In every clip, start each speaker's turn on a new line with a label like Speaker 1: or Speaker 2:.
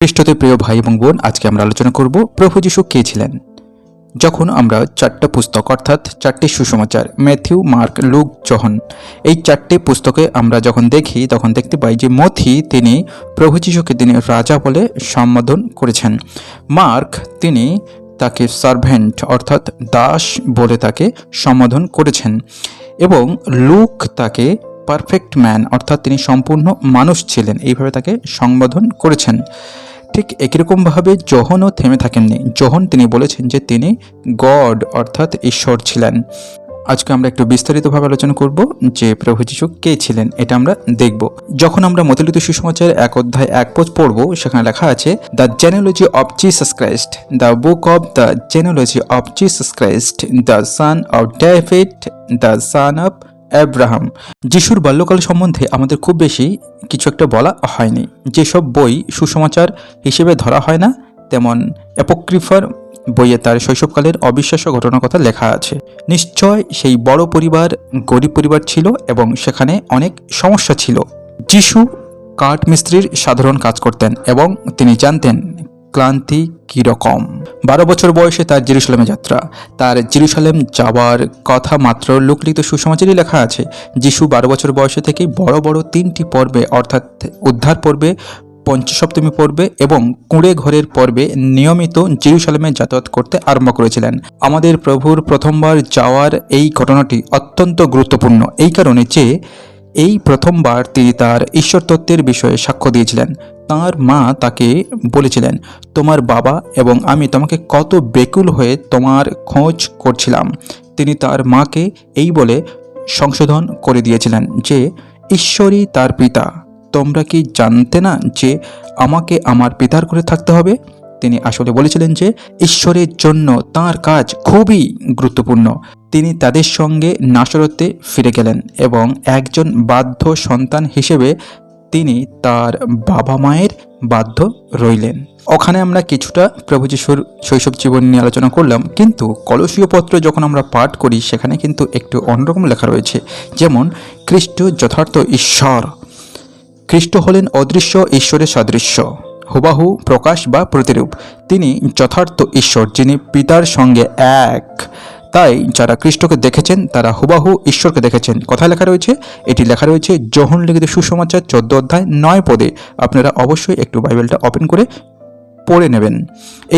Speaker 1: খ্রিস্টতে প্রিয় ভাই এবং বোন, আজকে আমরা আলোচনা করব প্রভু যিশু কে ছিলেন? যখন আমরা চারটা পুস্তক, অর্থাৎ চারটি সুসমাচার, ম্যাথিউ, মার্ক, লুক, জহন, এই চারটি পুস্তকে আমরা যখন দেখি, তখন দেখতে পাই যে মথি তিনি প্রভু যিশুকে তিনি রাজা বলে সম্বোধন করেছেন। মার্ক তিনি তাকে সার্ভেন্ট, অর্থাৎ দাস বলে তাকে সম্বোধন করেছেন। এবং লুক তাকে পারফেক্ট ম্যান, অর্থাৎ তিনি সম্পূর্ণ মানুষ ছিলেন, এইভাবে তাকে সম্বোধন করেছেন। ঠিক একই রকমভাবে থেমে থাকেননি। জহন তিনি বলেছেন যে তিনি গড, অর্থাৎ ঈশ্বর ছিলেন। আজকে আমরা একটু বিস্তারিতভাবে আলোচনা করব যে প্রভু যিশু কে ছিলেন, এটা আমরা দেখব। যখন আমরা মতিলিত সুসমাচার এক অধ্যায় এক পোজ পড়ব, সেখানে লেখা আছে the genealogy of Jesus Christ the book of the genealogy of Jesus Christ the son of David the son of Abraham যিশুর বাল্যকাল সম্বন্ধে আমাদের খুব বেশি কিছু একটা বলা হয়নি। যেসব বই সুসমাচার হিসেবে ধরা হয় না, তেমন অ্যাপোক্রিফার বইয়ে তার শৈশবকালের অবিশ্বাস্য ঘটনার কথা লেখা আছে। নিশ্চয় সেই বড় পরিবার, গরিব পরিবার ছিল এবং সেখানে অনেক সমস্যা ছিল। যিশু কাঠ মিস্ত্রির সাধারণ কাজ করতেন এবং তিনি জানতেন ক্লান্তি কীরকম? বারো বছর বয়সে তার জেরুসালেমে যাত্রা। তার জেরুসালেম যাওয়ার কথা মাত্র লোকলিখিত সুসমাচারই লেখা আছে, যিশু বারো বছর বয়সে থেকেই বড় বড় তিনটি পর্বে, অর্থাৎ উদ্ধার পর্বে, পঞ্চসপ্তমী পর্বে এবং কুঁড়ে ঘরের পর্বে নিয়মিত জেরুসালেমে যাতায়াত করতে আরম্ভ করেছিলেন। আমাদের প্রভুর প্রথমবার যাওয়ার এই ঘটনাটি অত্যন্ত গুরুত্বপূর্ণ। এই কারণে যে এই প্রথমবার তিনি তার ঈশ্বর তত্ত্বের বিষয়ে সাক্ষ্য দিয়েছিলেন। তার মা তাকে বলেছিলেন, তোমার বাবা এবং আমি তোমাকে কত বেকুল হয়ে তোমার খোঁজ করছিলাম। তিনি তার মাকে এই বলে সংশোধন করে দিয়েছিলেন যে, ঈশ্বরই তার পিতা। তোমরা কি জানতে না যে আমাকে আমার পিতার করে থাকতে হবে? তিনি আসলে বলেছিলেন যে ঈশ্বরের জন্য তার কাজ খুবই গুরুত্বপূর্ণ। তিনি তাদের সঙ্গে নাসরতে ফিরে গেলেন এবং একজন বাধ্য সন্তান হিসেবে তিনি তার বাবা মায়ের বাধ্য রইলেন। ওখানে আমরা কিছুটা প্রভু যিশুর শৈশব জীবন নিয়ে আলোচনা করলাম, কিন্তু কলসীয় পত্র যখন আমরা পাঠ করি, সেখানে কিন্তু একটু অন্যরকম লেখা রয়েছে, যেমন, খ্রিস্ট যথার্থ ঈশ্বর। খ্রিস্ট হলেন অদৃশ্য, ঈশ্বরের সাদৃশ্য। হুবাহু, প্রকাশ বা প্রতিরূপ। তিনি যথার্থ ঈশ্বর, যিনি পিতার সঙ্গে এক। তাই যারা খ্রিস্টকে দেখেছেন, তারা হুবাহু ঈশ্বরকে দেখেছেন। কথা লেখা রয়েছে, এটি লেখা রয়েছে জহন লিখিত সুসমাচার, চোদ্দ অধ্যায়, নয় পদে। আপনারা অবশ্যই একটু বাইবেলটা ওপেন করে পড়ে নেবেন।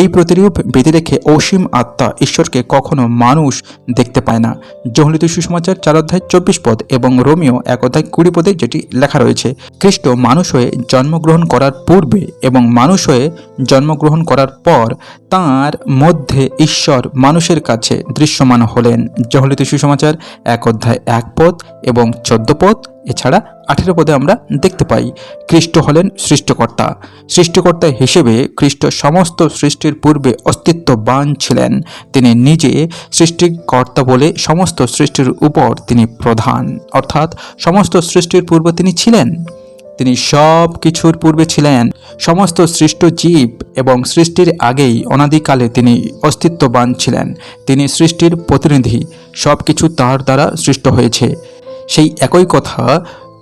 Speaker 1: এই প্রতিরূপ বেঁধে রেখে অসীম আত্মা ঈশ্বরকে কখনো মানুষ দেখতে পায় না। জহলিত সুসমাচার চার অধ্যায় চব্বিশ পদ এবং রোমিও এক অধ্যায় কুড়ি পদে যেটি লেখা রয়েছে, খ্রিস্ট মানুষ হয়ে জন্মগ্রহণ করার পূর্বে এবং মানুষ হয়ে জন্মগ্রহণ করার পর তার মধ্যে ঈশ্বর মানুষের কাছে দৃশ্যমান হলেন। জহলিত সুসমাচার এক অধ্যায় এক পদ এবং চোদ্দ পদ এছাড়া আঠেরো পদে আমরা দেখতে পাই, খ্রিস্ট হলেন সৃষ্টিকর্তা। সৃষ্টিকর্তা হিসেবে খ্রিস্ট সমস্ত সৃষ্টির পূর্বে অস্তিত্ববান ছিলেন। তিনি নিজে সৃষ্টিকর্তা বলে সমস্ত সৃষ্টির উপর তিনি প্রধান। অর্থাৎ সমস্ত সৃষ্টির পূর্বে তিনি ছিলেন। তিনি সব কিছুর পূর্বে ছিলেন। সমস্ত সৃষ্ট জীব এবং সৃষ্টির আগেই অনাদিকালে তিনি অস্তিত্ববান ছিলেন। তিনি সৃষ্টির প্রতিনিধি। সব কিছু তার দ্বারা সৃষ্ট হয়েছে। সেই একই কথা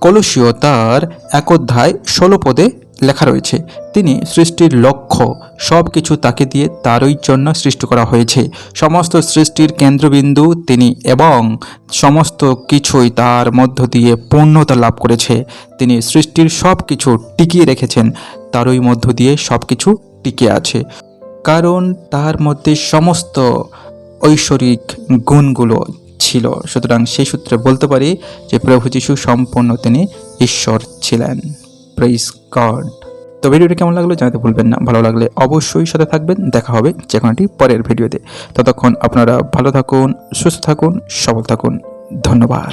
Speaker 1: কলসীয় তার এক অধ্যায় ষোলো পদে লেখা রয়েছে। তিনি সৃষ্টির লক্ষ্য সব কিছু তাকে দিয়ে তারই জন্য সৃষ্টি করা হয়েছে। সমস্ত সৃষ্টির কেন্দ্রবিন্দু তিনি এবং সমস্ত কিছুই তার মধ্য দিয়ে পূর্ণতা লাভ করেছে। তিনি সৃষ্টির সব কিছু টিকিয়ে রেখেছেন, তারই মধ্য দিয়ে সব কিছু টিকে আছে। কারণ তার মধ্যে সমস্ত ঐশ্বরিক গুণগুলো ছিল। সুতরাং সেই সূত্রে বলতে পারি যে প্রভু যিশু সম্পূর্ণ তিনি ঈশ্বর ছিলেন। প্রেস গড তো ভিডিওটি কেমন লাগল জানাতে ভুলবেন না। ভালো লাগলে অবশ্যই সাথে থাকবেন। দেখা হবে যে কোনোটি পরের ভিডিওতে। ততক্ষণ আপনারা ভালো থাকুন, সুস্থ থাকুন, সবল থাকুন। ধন্যবাদ।